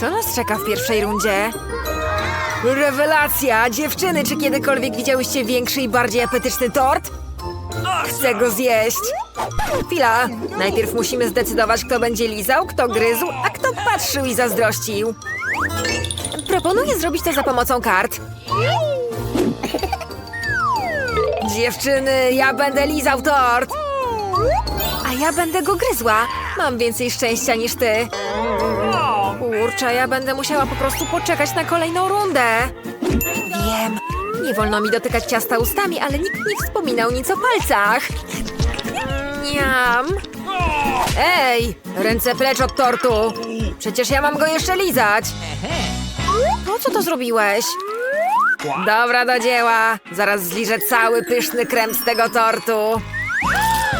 Co nas czeka w pierwszej rundzie? Rewelacja! Dziewczyny, czy kiedykolwiek widziałyście większy i bardziej apetyczny tort? Chcę go zjeść. Chwila. Najpierw musimy zdecydować, kto będzie lizał, kto gryzł, a kto patrzył i zazdrościł. Proponuję zrobić to za pomocą kart. Dziewczyny, ja będę lizał tort. Ja będę go gryzła. Mam więcej szczęścia niż ty. Kurczę, ja będę musiała po prostu poczekać na kolejną rundę. Wiem. Nie wolno mi dotykać ciasta ustami, ale nikt nie wspominał nic o palcach. Niam. Ej, ręce precz od tortu. Przecież ja mam go jeszcze lizać. Po co to zrobiłeś? Dobra, do dzieła. Zaraz zliżę cały pyszny krem z tego tortu.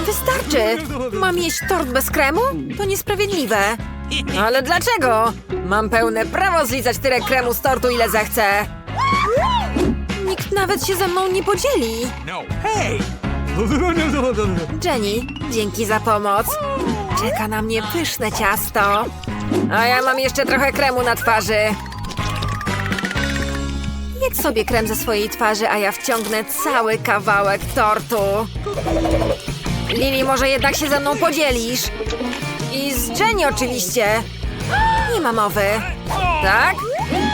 Wystarczy. Mam jeść tort bez kremu? To niesprawiedliwe. Ale dlaczego? Mam pełne prawo zlizać tyle kremu z tortu, ile zechcę. Nikt nawet się ze mną nie podzieli. No. Hey! Jenny, dzięki za pomoc. Czeka na mnie pyszne ciasto. A ja mam jeszcze trochę kremu na twarzy. Jedz sobie krem ze swojej twarzy, a ja wciągnę cały kawałek tortu. Lili, może jednak się ze mną podzielisz? I z Jenny oczywiście. Nie ma mowy. Tak?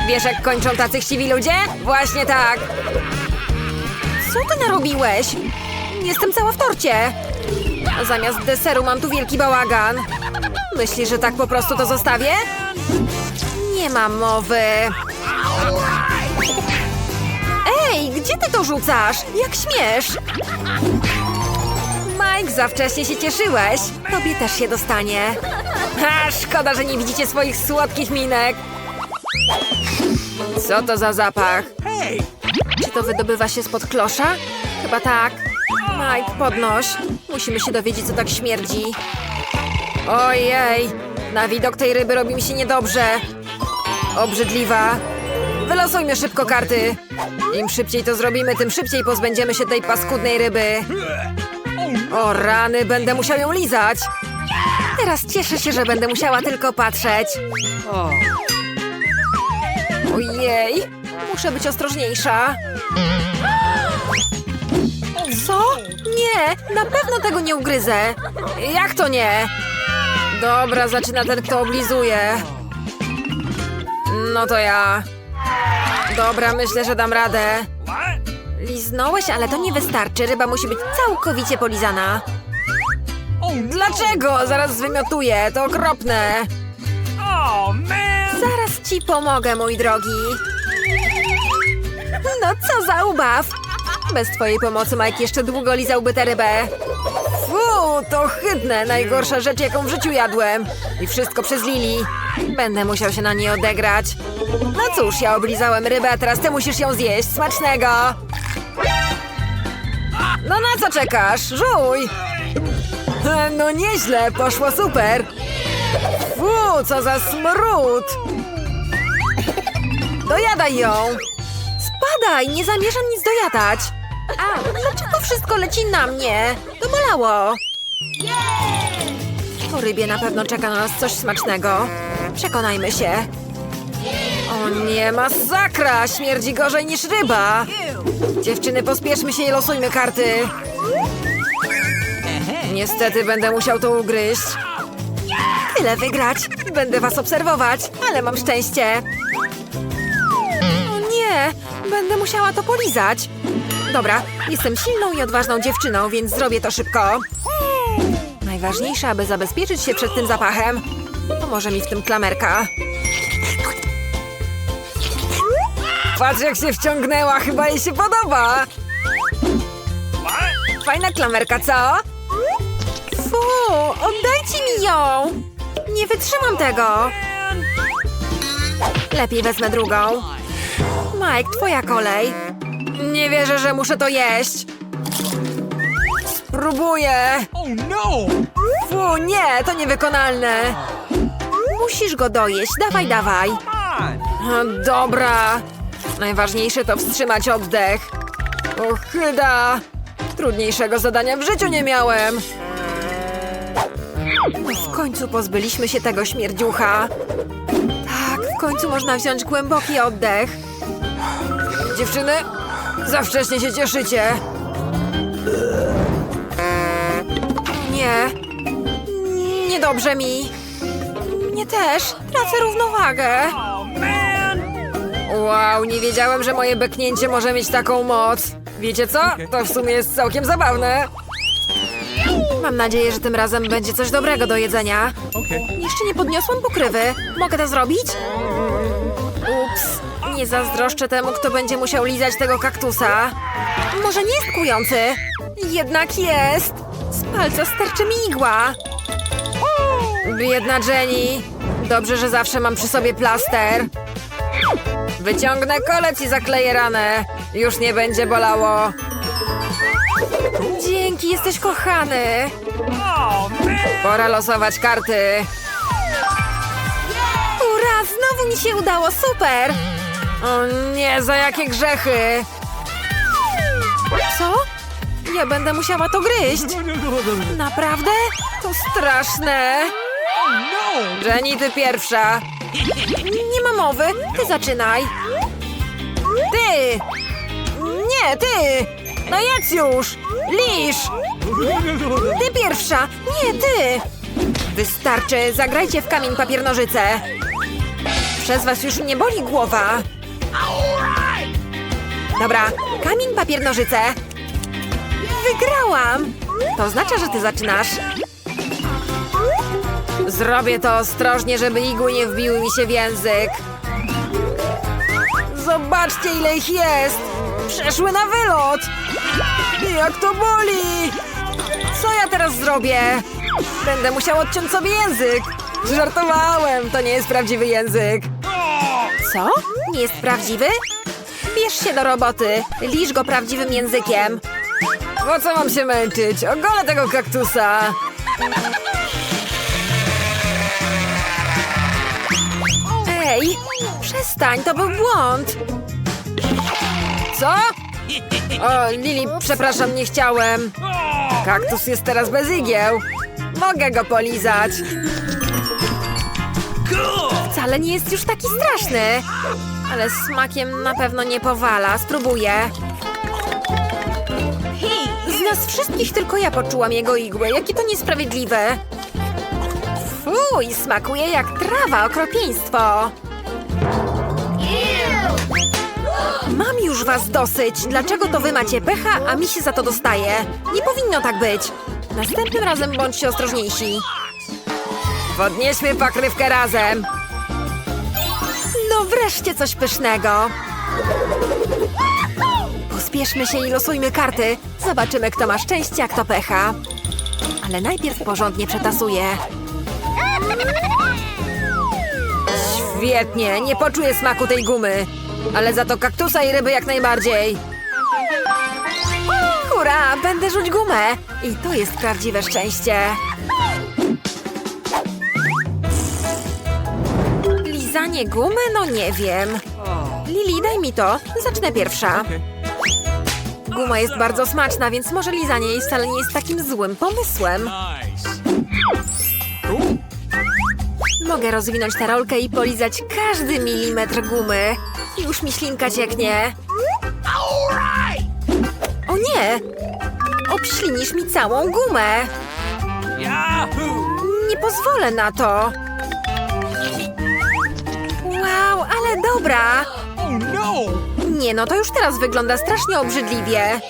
Wiesz, jak kończą tacy chciwi ludzie? Właśnie tak. Co ty narobiłeś? Jestem cała w torcie. A zamiast deseru mam tu wielki bałagan. Myślisz, że tak po prostu to zostawię? Nie ma mowy. Ej, gdzie ty to rzucasz? Jak śmiesz? Mike, za wcześnie się cieszyłeś. Tobie też się dostanie. Ha, szkoda, że nie widzicie swoich słodkich minek. Co to za zapach? Czy to wydobywa się spod klosza? Chyba tak. Mike, podnoś. Musimy się dowiedzieć, co tak śmierdzi. Ojej, na widok tej ryby robi mi się niedobrze. Obrzydliwa. Wylosujmy szybko karty. Im szybciej to zrobimy, tym szybciej pozbędziemy się tej paskudnej ryby. O rany, będę musiał ją lizać. Teraz cieszę się, że będę musiała tylko patrzeć. Ojej, muszę być ostrożniejsza. Co? Nie, na pewno tego nie ugryzę. Jak to nie? Dobra, zaczyna ten, kto oblizuje. No to ja. Dobra, myślę, że dam radę. Liznąłeś, ale to nie wystarczy. Ryba musi być całkowicie polizana. Dlaczego? Zaraz zwymiotuję. To okropne. Oh! Zaraz ci pomogę, mój drogi. No co za ubaw! Bez twojej pomocy Mike jeszcze długo lizałby tę rybę. To ohydne, najgorsza rzecz, jaką w życiu jadłem. I wszystko przez Lili. Będę musiał się na niej odegrać. No cóż, ja oblizałem rybę, a teraz ty musisz ją zjeść. Smacznego! No na co czekasz? Żuj! No nieźle, poszło super. Fu, co za smród! Dojadaj ją! Spadaj, nie zamierzam nic dojadać. A, dlaczego wszystko leci na mnie? To bolało. Po rybie na pewno czeka na nas coś smacznego. Przekonajmy się. O nie, masakra! Śmierdzi gorzej niż ryba! Dziewczyny, pospieszmy się i losujmy karty. Niestety będę musiał to ugryźć. Tyle wygrać. Będę was obserwować, ale mam szczęście. O nie, będę musiała to polizać. Dobra, jestem silną i odważną dziewczyną, więc zrobię to szybko. Najważniejsze, aby zabezpieczyć się przed tym zapachem. Pomoże mi w tym klamerka. Patrz jak się wciągnęła, chyba jej się podoba. Fajna klamerka, co? Fu, oddajcie mi ją! Nie wytrzymam tego. Lepiej wezmę drugą. Mike, twoja kolej. Nie wierzę, że muszę to jeść. Spróbuję. Oh, no! Fu, nie, to niewykonalne. Musisz go dojeść, dawaj, dawaj. Come on! O, Dobra. Najważniejsze to wstrzymać oddech. Ochyda. Trudniejszego zadania w życiu nie miałem. W końcu pozbyliśmy się tego śmierdziucha. Tak, w końcu można wziąć głęboki oddech. Dziewczyny, za wcześnie się cieszycie. Nie. Niedobrze mi. Mnie też. Tracę równowagę. Wow, nie wiedziałem, że moje beknięcie może mieć taką moc. Wiecie co? To w sumie jest całkiem zabawne. Mam nadzieję, że tym razem będzie coś dobrego do jedzenia. Jeszcze nie podniosłam pokrywy. Mogę to zrobić? Ups, nie zazdroszczę temu, kto będzie musiał lizać tego kaktusa. Może nie jest kujący? Jednak jest! Z palca sterczy mi igła. Biedna Jenny. Dobrze, że zawsze mam przy sobie plaster. Wyciągnę kolec i zakleję ranę. Już nie będzie bolało. Dzięki, jesteś kochany. Pora losować karty. Ura, znowu mi się udało, super! O nie, za jakie grzechy! Ja będę musiała to gryźć. Naprawdę? To straszne. No! Jenny, ty pierwsza. Nie ma mowy, ty zaczynaj. Ty! Nie, ty! No jedz już! Lisz! Ty pierwsza! Nie, ty! Wystarczy, zagrajcie w kamień papier nożyce. Przez was już nie boli głowa. Dobra, kamień papier nożyce. Wygrałam! To oznacza, że ty zaczynasz. Zrobię to ostrożnie, żeby igły nie wbiły mi się w język. Zobaczcie, ile ich jest! Przeszły na wylot! Jak to boli! Co ja teraz zrobię? Będę musiał odciąć sobie język. Żartowałem, to nie jest prawdziwy język. Co? Nie jest prawdziwy? Bierz się do roboty. Lisz go prawdziwym językiem. Po co mam się męczyć? Ogolę tego kaktusa. Ej, przestań, to był błąd. Co? O, Lili, przepraszam, nie chciałem. Kaktus jest teraz bez igieł. Mogę go polizać. Wcale nie jest już taki straszny. Ale smakiem na pewno nie powala. Spróbuję. Z nas wszystkich tylko ja poczułam jego igłę. Jakie to niesprawiedliwe. Fuj, smakuje jak trawa, okropieństwo. Mam już was dosyć. Dlaczego to wy macie pecha, a mi się za to dostaje? Nie powinno tak być. Następnym razem bądźcie ostrożniejsi. Podnieśmy pokrywkę razem. No wreszcie coś pysznego. Pospieszmy się i losujmy karty. Zobaczymy, kto ma szczęście, a kto pecha. Ale najpierw porządnie przetasuję. Świetnie, nie poczuję smaku tej gumy. Ale za to kaktusa i ryby jak najbardziej. Hurra, będę rzuć gumę. I to jest prawdziwe szczęście. Lizanie gumy? No nie wiem. Lili, daj mi to. Zacznę pierwsza. Guma jest bardzo smaczna, więc może lizanie jej wcale nie jest takim złym pomysłem. Mogę rozwinąć tę rolkę i polizać każdy milimetr gumy. Już mi ślinka cieknie. O nie! Obślinisz mi całą gumę. Nie pozwolę na to. Wow, ale dobra. Nie no, to już teraz wygląda strasznie obrzydliwie.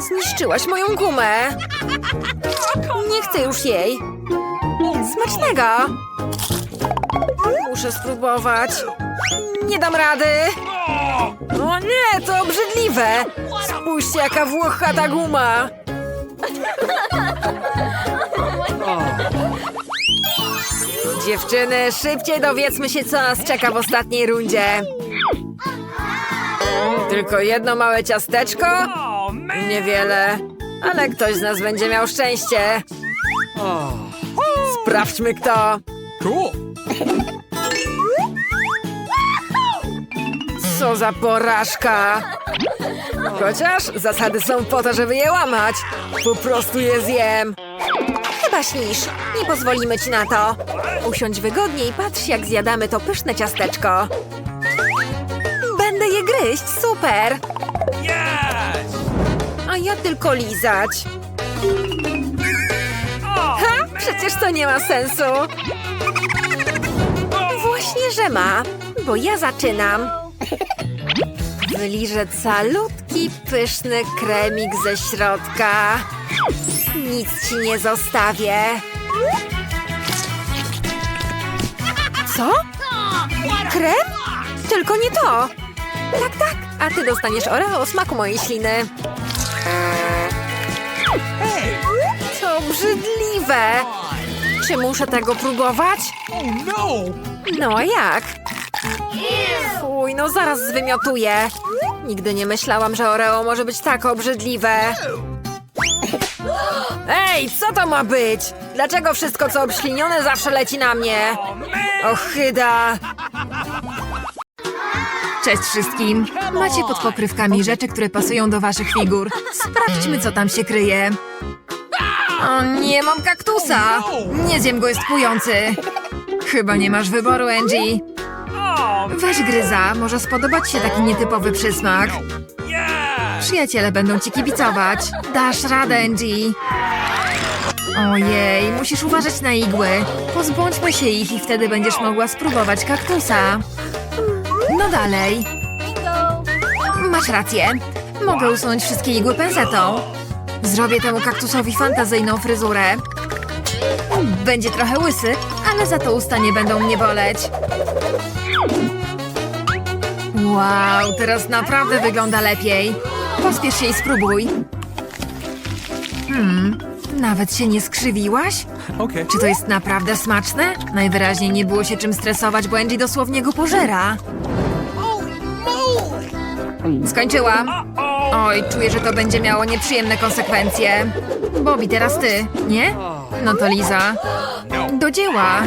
Zniszczyłaś moją gumę. Nie chcę już jej. Smacznego! Muszę spróbować. Nie dam rady. O nie, to obrzydliwe. Spójrzcie, jaka włochata guma. Dziewczyny, szybciej dowiedzmy się, co nas czeka w ostatniej rundzie. Tylko jedno małe ciasteczko? Oh! Niewiele, ale ktoś z nas będzie miał szczęście. Sprawdźmy kto. Co za porażka. Chociaż zasady są po to, żeby je łamać. Po prostu je zjem. chyba śnisz. Nie pozwolimy ci na to. Usiądź wygodnie i patrz, jak zjadamy to pyszne ciasteczko. Gryźć, super! A ja tylko lizać. Ha! Przecież to nie ma sensu. Właśnie, że ma, bo ja zaczynam. Wyliżę calutki, pyszny kremik ze środka. Nic ci nie zostawię. Co? Krem? Tylko nie to. Tak, tak. A ty dostaniesz oreo o smaku mojej śliny. To obrzydliwe. Czy muszę tego próbować? Oh no! No a jak? Fuj, no zaraz zwymiotuję. Nigdy nie myślałam, że Oreo może być tak obrzydliwe. Ej, co to ma być? Dlaczego wszystko, co obślinione, zawsze leci na mnie? Oh! Ochyda! Cześć wszystkim! Macie pod pokrywkami rzeczy, które pasują do waszych figur. Sprawdźmy, co tam się kryje. O nie, mam kaktusa! Nie zjem go, jest kujący. Chyba nie masz wyboru, Angie. Weź gryza, może spodobać się taki nietypowy przysmak. Przyjaciele będą ci kibicować. Dasz radę, Angie. Ojej, musisz uważać na igły. Pozbądźmy się ich i wtedy będziesz mogła spróbować kaktusa. No dalej. Masz rację. Mogę usunąć wszystkie igły pensetą. Zrobię temu kaktusowi fantazyjną fryzurę. Będzie trochę łysy, ale za to usta nie będą mnie boleć. Wow, teraz naprawdę wygląda lepiej. Pospiesz się i spróbuj. Hmm, nawet się nie skrzywiłaś? Okay. Czy to jest naprawdę smaczne? Najwyraźniej nie było się czym stresować, bo Angie dosłownie go pożera. Skończyłam. Oj, czuję, że to będzie miało nieprzyjemne konsekwencje. Bobby, teraz ty, nie? No to Liza. Do dzieła.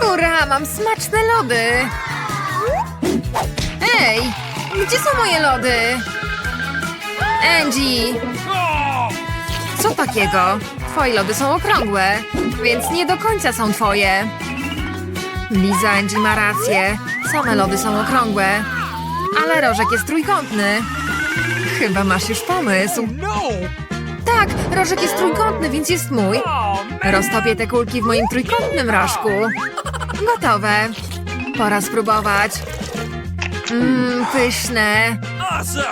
Hurra, mam smaczne lody. Ej, gdzie są moje lody? Angie, co takiego? Twoje lody są okrągłe, więc nie do końca są twoje. Liza, Angie ma rację. Same lody są okrągłe, ale rożek jest trójkątny. Chyba masz już pomysł. No! Tak, rożek jest trójkątny, więc jest mój. Oh! Roztopię te kulki w moim trójkątnym rożku. Gotowe. Pora spróbować. Mmm, pyszne.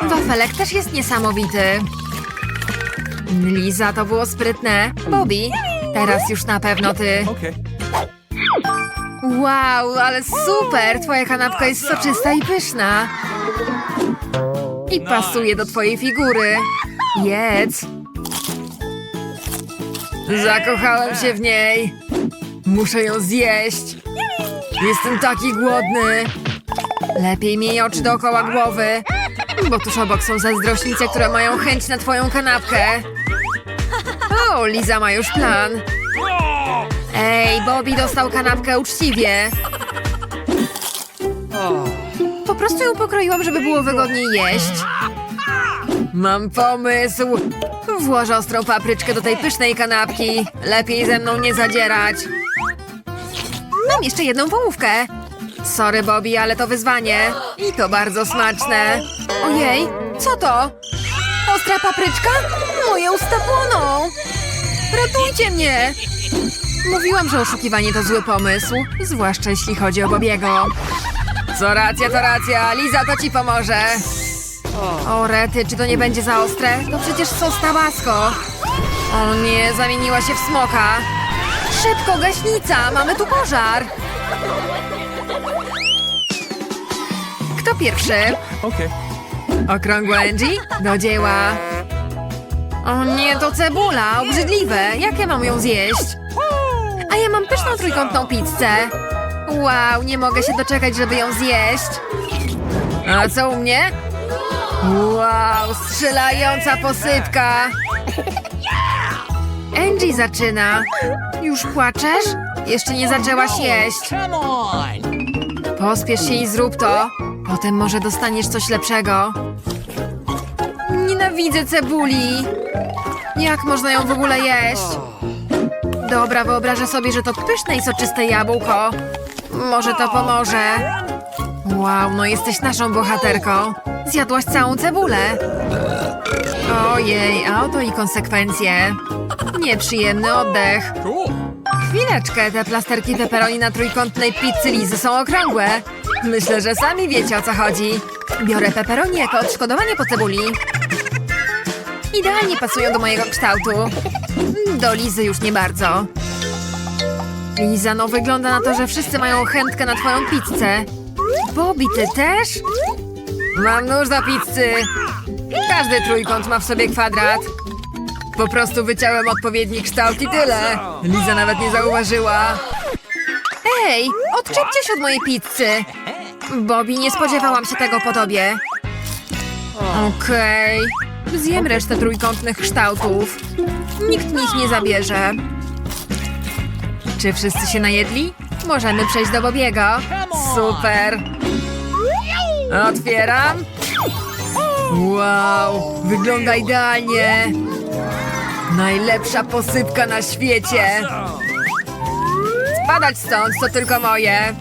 Wafelek też jest niesamowity. Liza, to było sprytne. Bobby, teraz już na pewno ty. Wow, ale super! Twoja kanapka jest soczysta i pyszna. I pasuje do twojej figury. Jedz. Zakochałem się w niej. Muszę ją zjeść. Jestem taki głodny. Lepiej miej oczy dookoła głowy, bo tuż obok są zazdrośnice, które mają chęć na twoją kanapkę. O, Liza ma już plan. Ej, Bobby dostał kanapkę uczciwie. Po prostu ją pokroiłam, żeby było wygodniej jeść. Mam pomysł. Włożę ostrą papryczkę do tej pysznej kanapki. Lepiej ze mną nie zadzierać. Mam jeszcze jedną połówkę. Sorry, Bobby, ale to wyzwanie. I to bardzo smaczne. Ojej, co to? Ostra papryczka? Moje usta płoną. Ratujcie mnie! Mówiłam, że oszukiwanie to zły pomysł, zwłaszcza jeśli chodzi o Bobiego. Co racja, to racja. Liza to ci pomoże. O rety, czy to nie będzie za ostre? To przecież sos tabasco. O nie, zamieniła się w smoka. Szybko, gaśnica! Mamy tu pożar! Kto pierwszy? Okay. Okrągła Angie? Do dzieła. O nie, to cebula, obrzydliwe. Jak ja mam ją zjeść? A ja mam pyszną trójkątną pizzę. Wow, nie mogę się doczekać, żeby ją zjeść. A co u mnie? Wow, strzelająca posypka. Angie zaczyna. Już płaczesz? Jeszcze nie zaczęłaś jeść. Come on! Pospiesz się i zrób to. Potem może dostaniesz coś lepszego. Nienawidzę cebuli. Jak można ją w ogóle jeść? Dobra, wyobrażę sobie, że to pyszne i soczyste jabłko. Może to pomoże. Wow, no jesteś naszą bohaterką. Zjadłaś całą cebulę. Ojej, a oto i konsekwencje. Nieprzyjemny oddech. Chwileczkę, te plasterki pepperoni na trójkątnej pizzy Lizy są okrągłe. Myślę, że sami wiecie o co chodzi. Biorę pepperoni jako odszkodowanie po cebuli. Idealnie pasują do mojego kształtu. Do Lizy już nie bardzo. Liza, no wygląda na to, że wszyscy mają chętkę na twoją pizzę. Bobby, ty też? Mam nóż do pizzy. Każdy trójkąt ma w sobie kwadrat. Po prostu wyciąłem odpowiedni kształt i tyle. Liza nawet nie zauważyła. Ej, odczepcie się od mojej pizzy. Bobby, nie spodziewałam się tego po tobie. Okej. Zjem resztę trójkątnych kształtów. Nikt mi ich nie zabierze. Czy wszyscy się najedli? Możemy przejść do Bobiego. Super. Otwieram. Wow, wygląda idealnie. Najlepsza posypka na świecie. Spadać stąd, to tylko moje.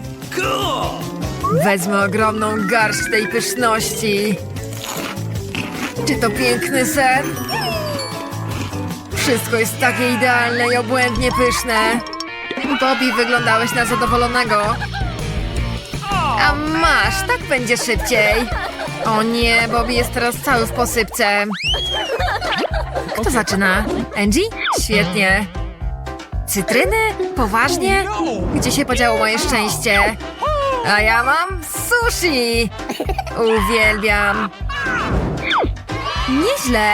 Wezmę ogromną garść tej pyszności. Czy to piękny ser? Wszystko jest takie idealne i obłędnie pyszne. Bobby, wyglądałeś na zadowolonego. A masz, tak będzie szybciej. O nie, Bobby jest teraz cały w posypce. Kto zaczyna? Angie? Świetnie. Cytryny? Poważnie? Gdzie się podziało moje szczęście? A ja mam sushi! Uwielbiam! Nieźle!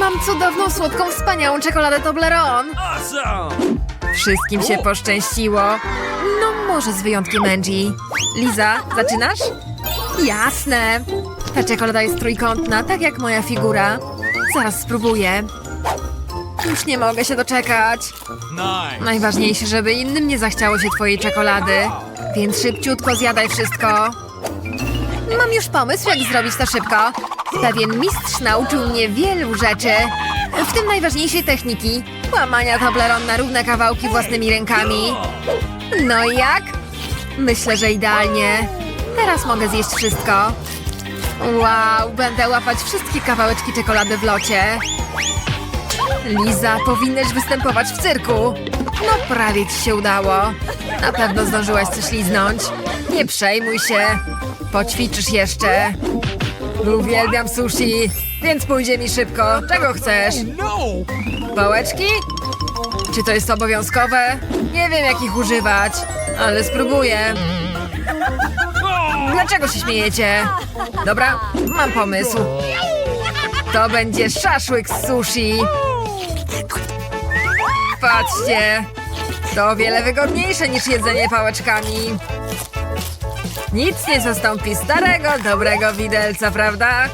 Mam cudowną, słodką, wspaniałą czekoladę Toblerone! Wszystkim się poszczęściło. No może z wyjątkiem Angie. Liza, zaczynasz? Jasne. Ta czekolada jest trójkątna, tak jak moja figura. Zaraz spróbuję. Już nie mogę się doczekać. Najważniejsze, żeby innym nie zachciało się twojej czekolady. Więc szybciutko zjadaj wszystko. Mam już pomysł, jak zrobić to szybko. Pewien mistrz nauczył mnie wielu rzeczy. W tym najważniejszej techniki. Łamania Toblerone na równe kawałki własnymi rękami. No i jak? Myślę, że idealnie. Teraz mogę zjeść wszystko. Wow, będę łapać wszystkie kawałeczki czekolady w locie. Liza, powinnaś występować w cyrku. No prawie ci się udało. Na pewno zdążyłaś coś liznąć. Nie przejmuj się. Poćwiczysz jeszcze. Uwielbiam sushi, więc pójdzie mi szybko. Czego chcesz? No. Pałeczki? Czy to jest obowiązkowe? Nie wiem, jak ich używać, ale spróbuję. Dlaczego się śmiejecie? Dobra, mam pomysł. To będzie szaszłyk z sushi. Patrzcie, to o wiele wygodniejsze niż jedzenie pałeczkami. Nic nie zastąpi starego, dobrego widelca, prawda?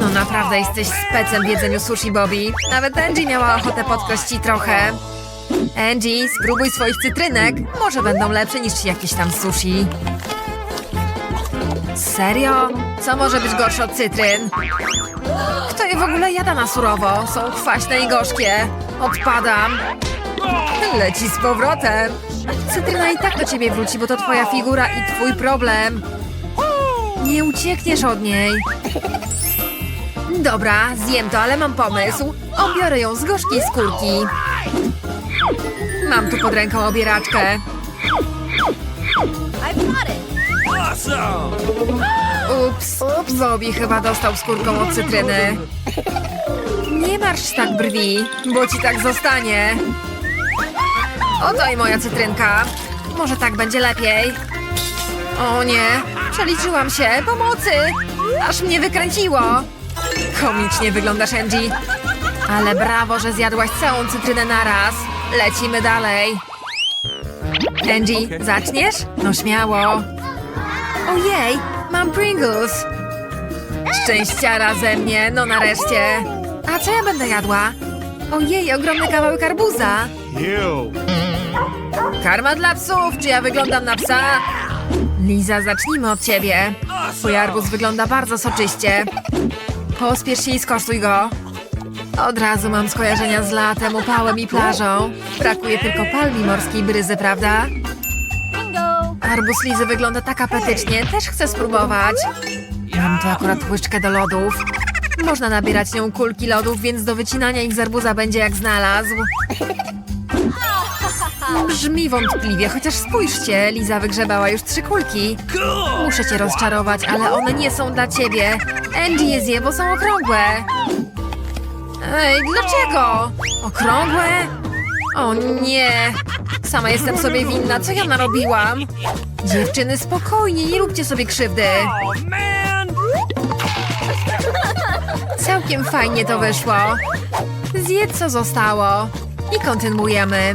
No naprawdę jesteś specem w jedzeniu sushi, Bobby. Nawet Angie miała ochotę podkraść trochę. Angie, spróbuj swoich cytrynek. Może będą lepsze niż jakieś tam sushi. Serio? Co może być gorsze od cytryn? Kto je w ogóle jada na surowo? Są kwaśne i gorzkie. Odpadam. Leci z powrotem. Cytryna i tak do ciebie wróci, bo to twoja figura i twój problem. Nie uciekniesz od niej. Dobra, zjem to, ale mam pomysł. Obiorę ją z gorzkiej skórki. Mam tu pod ręką obieraczkę. Ups. Bobby chyba dostał skórką od cytryny. Nie marszcz tak brwi, bo ci tak zostanie. Oto i moja cytrynka. Może tak będzie lepiej. O nie, przeliczyłam się. Pomocy! Aż mnie wykręciło. Komicznie wyglądasz, Angie. Ale brawo, że zjadłaś całą cytrynę naraz. Lecimy dalej. Angie, zaczniesz? No śmiało. Ojej, mam Pringles. Szczęściara ze mnie, no nareszcie. A co ja będę jadła? Ojej, ogromny kawałek arbuza. You. Karma dla psów, czy ja wyglądam na psa? Liza, zacznijmy od ciebie. Twój arbuz wygląda bardzo soczyście. Pospiesz się i skosztuj go. Od razu mam skojarzenia z latem, upałem i plażą. Brakuje tylko palmi morskiej bryzy, prawda? Arbus Lizy wygląda tak apetycznie, też chcę spróbować. Mam tu akurat łyżkę do lodów. Można nabierać nią kulki lodów, więc do wycinania ich z arbuza będzie jak znalazł. Brzmi wątpliwie, chociaż spójrzcie, Liza wygrzebała już trzy kulki. Muszę cię rozczarować, ale one nie są dla ciebie. Angie je zje, bo są okrągłe. Ej, dlaczego? Okrągłe? O nie! Sama jestem sobie winna, co ja narobiłam? Dziewczyny, spokojnie, nie róbcie sobie krzywdy. Całkiem fajnie to wyszło. Zjedz co zostało. I kontynuujemy.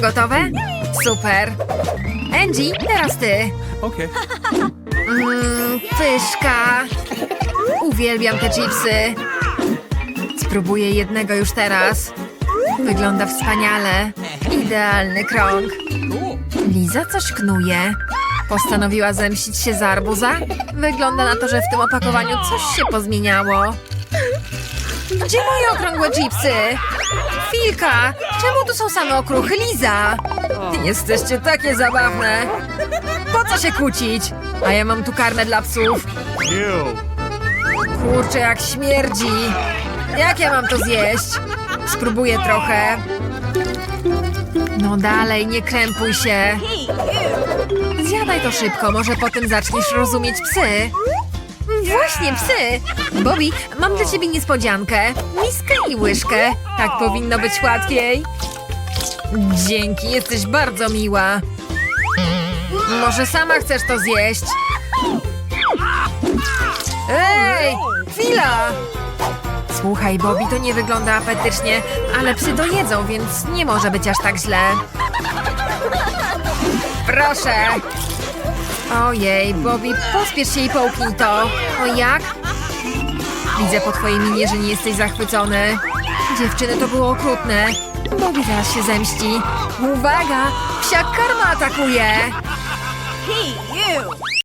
Gotowe? Super. Angie, teraz ty. Okay. Mmm, pyszka. Uwielbiam te chipsy. Spróbuję jednego już teraz. Wygląda wspaniale. Idealny krąg. Liza coś knuje. Postanowiła zemścić się z arbuza? Wygląda na to, że w tym opakowaniu coś się pozmieniało. Gdzie moje okrągłe chipsy? Chwilka! Czemu tu są same okruchy, Liza? Jesteście takie zabawne. Po co się kłócić? A ja mam tu karmę dla psów. Kurczę, jak śmierdzi. Jak ja mam to zjeść? Spróbuję trochę. No dalej, nie krępuj się. Zjadaj to szybko, może potem zaczniesz rozumieć psy. Właśnie, psy! Bobby, mam dla ciebie niespodziankę. Miskę i łyżkę. Tak powinno być łatwiej. Dzięki, jesteś bardzo miła. Może sama chcesz to zjeść? Ej, chwila! Słuchaj, Bobby, to nie wygląda apetycznie, ale psy to jedzą, więc nie może być aż tak źle. Proszę! Ojej, Bobby, pospiesz się i połknij to. O jak? Widzę po twojej minie, że nie jesteś zachwycony. Dziewczyny, to było okrutne. Bobby zaraz się zemści. Uwaga! Psia karma atakuje!